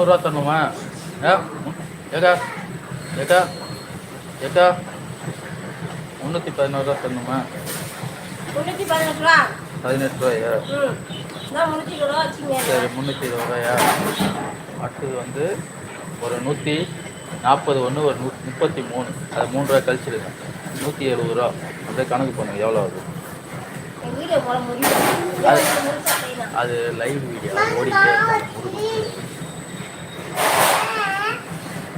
முந்நூறுரூவா தரணுமா? ஏக்கா ஏக்கா ஏக்கா முந்நூற்றி பதினோருவா தரணுமா? பதினெட்டு ரூபா பதினெட்டு ரூபாயா சரி முந்நூற்றி இருபது ரூபாயா அடுத்தது வந்து ஒரு நூற்றி நாற்பது ஒன்று ஒரு நூ முப்பத்தி மூணு. அது மூணு ரூபா கழிச்சிடுங்க. நூற்றி எழுபது ரூபா அப்படியே கணக்கு பண்ணுங்க எவ்வளோ ஆகுது? அது லைவ் வீடியோ ஓடிட்டே இருக்கும்.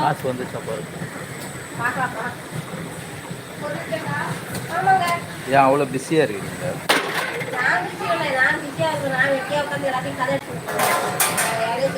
காசு வந்துச்சா பாருங்க ஏன் அவ்வளோ பிஸியாக இருக்கீங்க? நான் பிஸி இல்லை நான் பிஸியாக இருக்கேன் நான் வெட்டியாக உட்காந்து எல்லாத்தையும் கதை எடுத்துட்டு வேலையே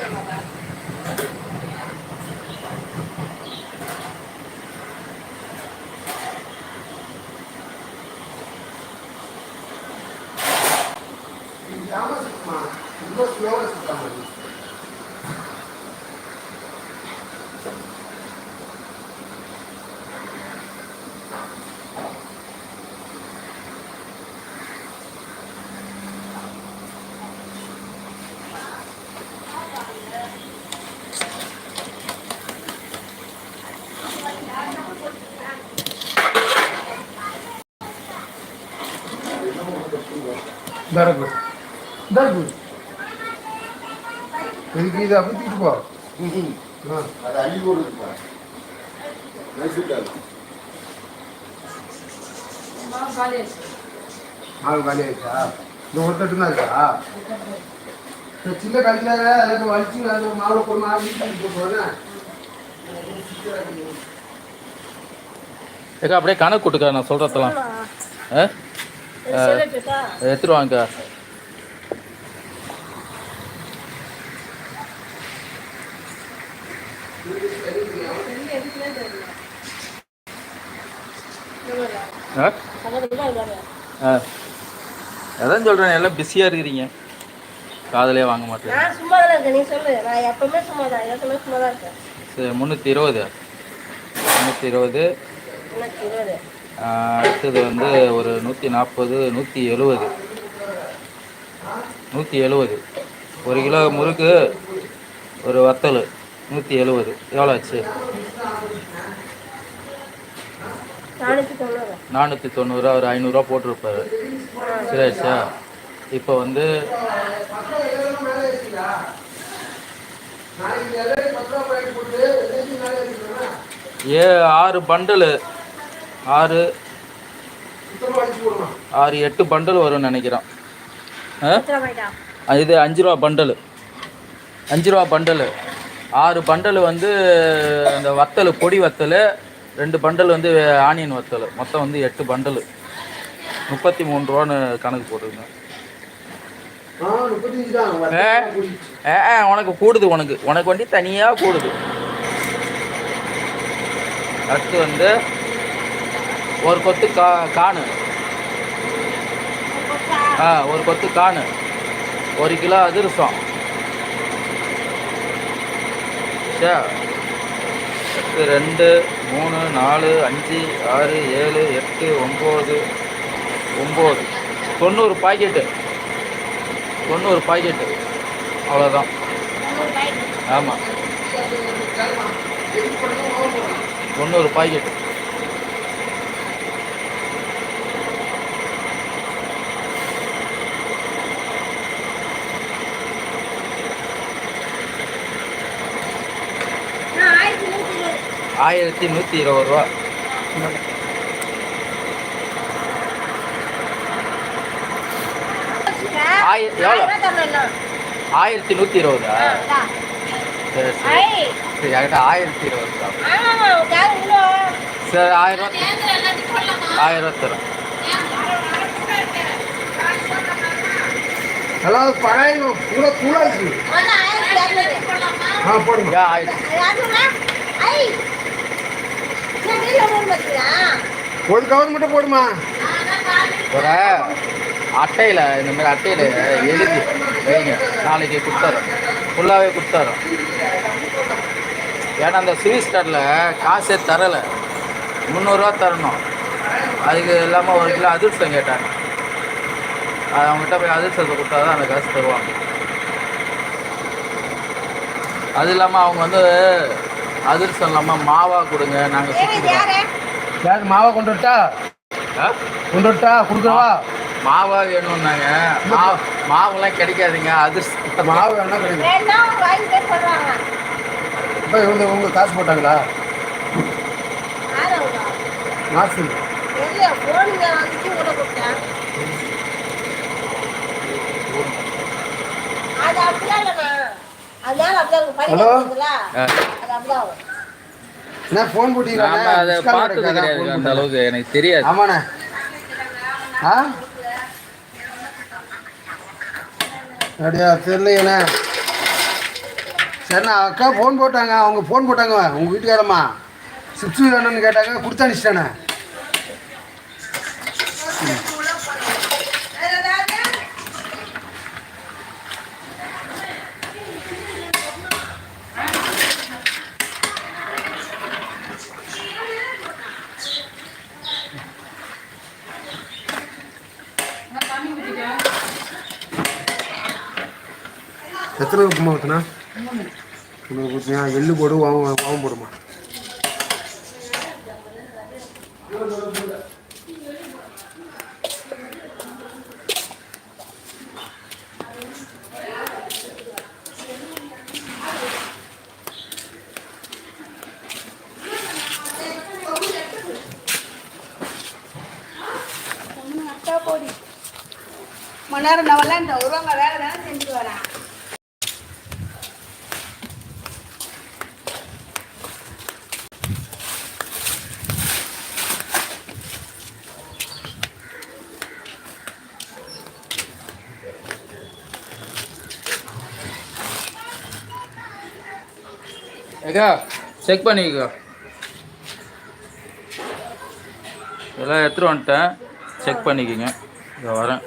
செய்ய மாட்டேன் தரகு தரகு இதுக்கு இதை ஊற்றிட்டு போ ஆ அது அள்ளி போடுதுப்பா நைசுட்டாது மாவு காலி ஆயிடுச்சா இந்த ஒரு தட்டு தான் இருக்கா இந்த சின்ன கல்லில் அதுக்கு வலிச்சு அது மாவுல போட்டு மாவு வீட்டுக்கு போகிறேன் ஏக்கா அப்படியே கணக்கு கொடுக்கா நான் சொல்கிறதெல்லாம் ஆ எடுத்துட்டு ஆ? அதான் சொல்கிறேன் எல்லாம் பிஸியாக இருக்கிறீங்க. காதலே வாங்க மாட்டேன். நான் சும்மா தான் இருக்கேன் நீ சொல்லு நான் எப்பவுமே சும்மா தான் எப்பவுமே சும்மா தான் இருக்கேன். சரி முந்நூற்றி இருபது. முந்நூற்றி இருபது. எனக்கு இருபது. அடுத்தது வந்து ஒரு நூற்றி நாற்பது நூற்றி எழுபது நூற்றி எழுபது ஒரு கிலோ முறுக்கு ஒரு வத்தல் நூற்றி எழுபது எவ்வளோ ஆச்சு? நானூற்றி தொண்ணூறு. நானூற்றி தொண்ணூறுரூவா ஒரு ஐநூறுரூவா போட்டிருப்பாரு. சரி ஆயிடுச்சா இப்போ வந்து ஏ ஆறு பண்டலு. ஆறு ஆறு எட்டு பண்டல் வரும்னு நினைக்கிறேன் இது அஞ்சு ரூபா பண்டலு. அஞ்சு ரூபா பண்டலு. ஆறு பண்டல் வந்து அந்த வத்தல் பொடி வத்தல் ரெண்டு பண்டல் வந்து ஆனியன் வத்தல். மொத்தம் வந்து எட்டு பண்டலு. முப்பத்தி மூணு ரூபான்னு கணக்கு போட்டுருங்க ஏ, உனக்கு கூடுது உனக்கு. உனக்கு வண்டி தனியாக கூடுது. அடுத்து வந்து ஒரு கொத்து கா காணு. ஆ ஒரு கொத்து காணு. ஒரு கிலோ அதிரசம். சரி ரெண்டு மூணு நாலு அஞ்சு ஆறு ஏழு எட்டு ஒம்பது ஒம்பது. தொண்ணூறு பாக்கெட்டு. தொண்ணூறு பாக்கெட்டு. அவ்வளோதான் ஆமாம் தொண்ணூறு பாக்கெட்டு. ஆயிரத்தி நூற்றி இருபது ரூபா. எவ்வளோ? ஆயிரத்தி நூற்றி இருபதா. சரி சரி. சரி என்கிட்ட ஆயிரத்தி இருபது. சரி ஆயிரம் ஆயிரம் தரேன் எல்லாம் பழைய இருக்கு. ஆயிரத்தி ஆ போடுங்க ஆயிடுச்சு இரநூறுனா ஐ சரி நீல மூணு பத்தியா ஒரு கவர் மட்டும் போடுமா? ஒரு அட்டையில் இந்த மாதிரி அட்டையில் எழுதி வைங்க. நாளைக்கு கொடுத்தாரோம் ஃபுல்லாகவே கொடுத்தாரோம் ஏன்னா அந்த சிவிஸ்டரில் காசே தரலை. முந்நூறுரூவா தரணும். அதுக்கு இல்லாமல் ஒரு கிலோ அதிர்ஷ்டம் கேட்டாங்க. அது அவங்ககிட்ட போய் அதிர்ஷ்டத்தை கொடுத்தா தான் அந்த காசு தருவாங்க. அது இல்லாமல் அவங்க வந்து அதிர்ஷ்டம் இல்லாமல் மாவா கொடுங்க நாங்கள் சுற்றி யாரு? யார் மாவை கொண்டு வரட்டா? கொண்டு வரட்டா கொடுக்குறவா? மாவா வேணும்னாங்க. மாவு மாவுலாம் கிடைக்காதுங்க அதிர்ஷ்டம் மாவு வேணா கிடைக்கும் இப்போ இவங்க உங்க காசு போட்டாங்களா? அது அப்படிதான் ஹலோ? என்ன ஃபோன் போட்டீங்களா நாம அதை பார்த்தது கிடையாது அந்த அளவுக்கு எனக்கு தெரியாது. ஆமாண்ணே. ஆ? அப்படியா தெரியலையண்ணே. சரிண்ணா அக்கா ஃபோன் போட்டாங்க. அவங்க ஃபோன் போட்டாங்க. உங்கள் வீட்டுக்காரம்மா. சிப்ஸ் வேணும்னு கேட்டாங்க. கொடுத்து அனுப்பிச்சிட்டானே. எத்தனை உப்புமா ஊற்றுனா இன்னொரு ஊற்றினா எள்ளு போடு வாவும் வாவும் போடுமா? மணி நேரம் நான் வரல இந்த வேலை தானே செஞ்சுட்டு வரேன். ஏக்கா செக் பண்ணிக்கோ. எல்லாம் எடுத்துகிட்டு வந்துட்டேன். செக் பண்ணிக்கோங்க. இதை வரேன்.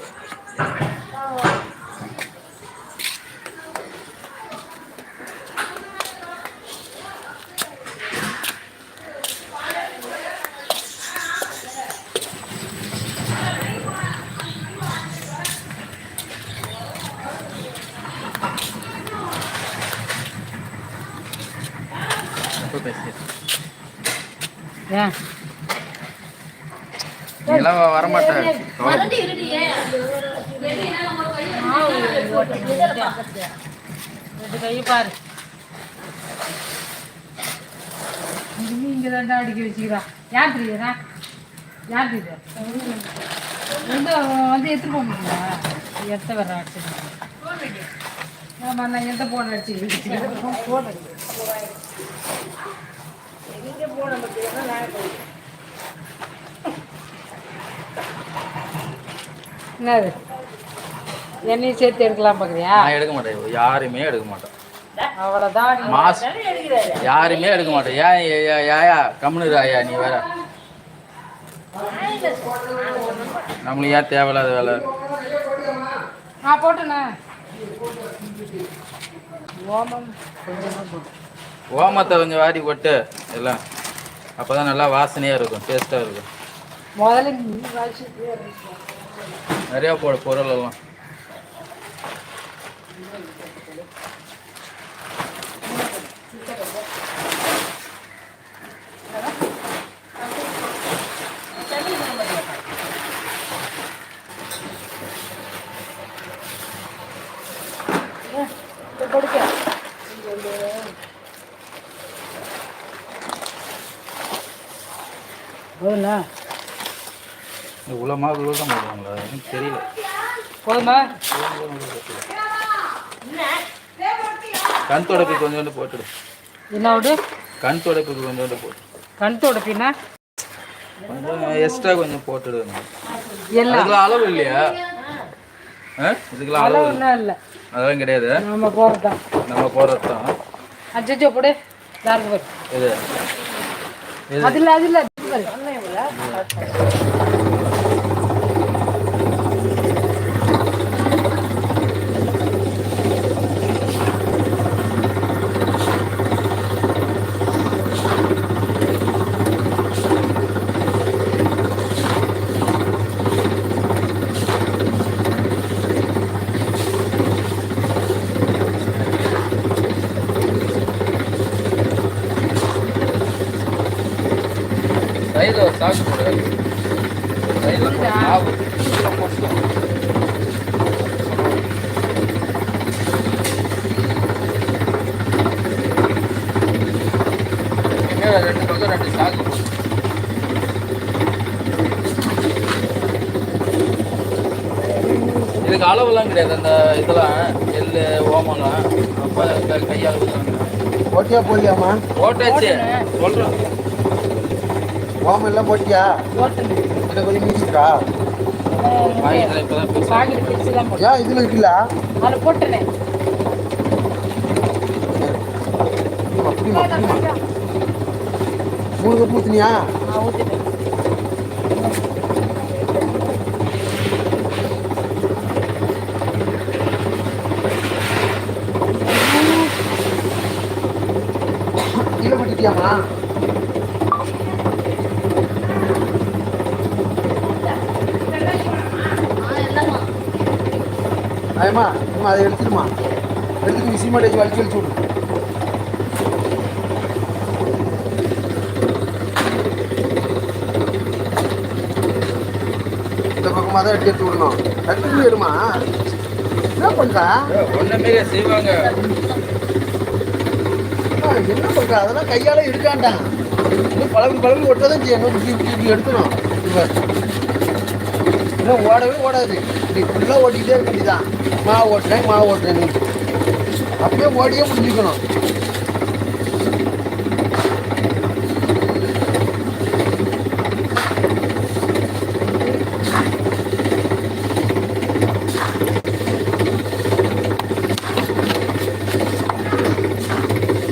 வரமாட்டேன் ரெண்டு கையை பாரு. இங்கே இங்கே தான் அடிக்க வச்சுக்கிறான் யார் தெரியுதா யார் தெரியுது வந்து வந்து எடுத்துட்டு போக எத்த வர அடிச்சு ஆமாம் நான் எந்த போன் அடிச்சு போன் என்னது? என்னையும் சேர்த்து எடுக்கலாம் பார்க்குறியா? நான் எடுக்க மாட்டேன். யாருமே எடுக்க மாட்டேன். அவ்வளோதான் மாஸ் யாருமே எடுக்க மாட்டேன். ஏன் ஏயா கம்முனு ஐயா நீ வேற. நம்மளுக்கு ஏன் தேவையில்லாத வேலை? ஆ போட்டுண்ணே ஓமம். ஓமத்தை கொஞ்சம் வாரி போட்டு எல்லாம். அப்போ தான் நல்லா வாசனையாக இருக்கும் டேஸ்ட்டாக இருக்கும். முதல்ல நீ வாசிட்டு நிறையா போட பொருள் எல்லாம் கொடுக்க போதுண்ணா இவ்வளோ மாவு இவ்வளோ தான் போடுவாங்களா எனக்கு தெரியல. போதுமா? கண் துடைப்புக்கு கொஞ்சோண்டு போட்டுடு. என்ன விடு? கண் துடைப்புக்கு கொஞ்சோண்டு போட்டு. கண் தொடப்பினா? கொஞ்சம் எக்ஸ்ட்ரா கொஞ்சம் போட்டுடு. எல்லாம் அளவு இல்லையா? இதுக்கெல்லாம் அளவு ஒன்றும் இல்லை. அதெல்லாம் கிடையாது. நம்ம போகிறது தான் நம்ம போடுறது தான் அச்சோ போடு. இது. இது. அதில் அதில் சைடில் ஒரு சாக்கு போடு ரெண்டு பக்கம் ரெண்டு சாக்கு போடு இதுக்கு அளவுலாம் கிடையாது அந்த இதெல்லாம் எள்ளு ஓமம்லாம் அப்போ கையால் போட்டியா போடலையாம்மா ஓட்டாச்சு சொல்கிறேன் ஓமம் எல்லாம் போட்டியா? ஓட்டணும் இதை கொஞ்சம் போட்டு ஏன் இதில் இருக்குல்ல? அதில் போட்டனே புரியுமா புரியுமா புரியுமா மூணு கப் ஊற்றுனியா நான் ஊற்றிட்டேன் அதேமா போட்டுட்டியாம்மா ஆயம்மா அதை எடுத்துடுமா. எடுத்துட்டு விசி மாட்டேஜ் வலிச்சு வலிச்சு விடு. இந்த பக்கமாக தான் எடுத்து எடுத்து விடணும். டக்குன்னு போயிடுமா என்ன பண்ணுறா ஒன்றுமே செய்வாங்க என்ன பண்ற? அதெல்லாம் கையால் இருக்காண்டான் இன்னும் பழகு பழகு ஒட்டதான் செய்யணும் இப்படி இப்படி இப்படி எடுக்கணும். இன்னும் ஓடவே ஓடாது. இப்படி ஃபுல்லாக ஓட்டிக்கிட்டே இருக்க வேண்டியதான் மாவு ஓட்டுறேன் மாவு ஓட்டுறேன். அப்படியே ஓடியே முடிஞ்சுக்கணும்.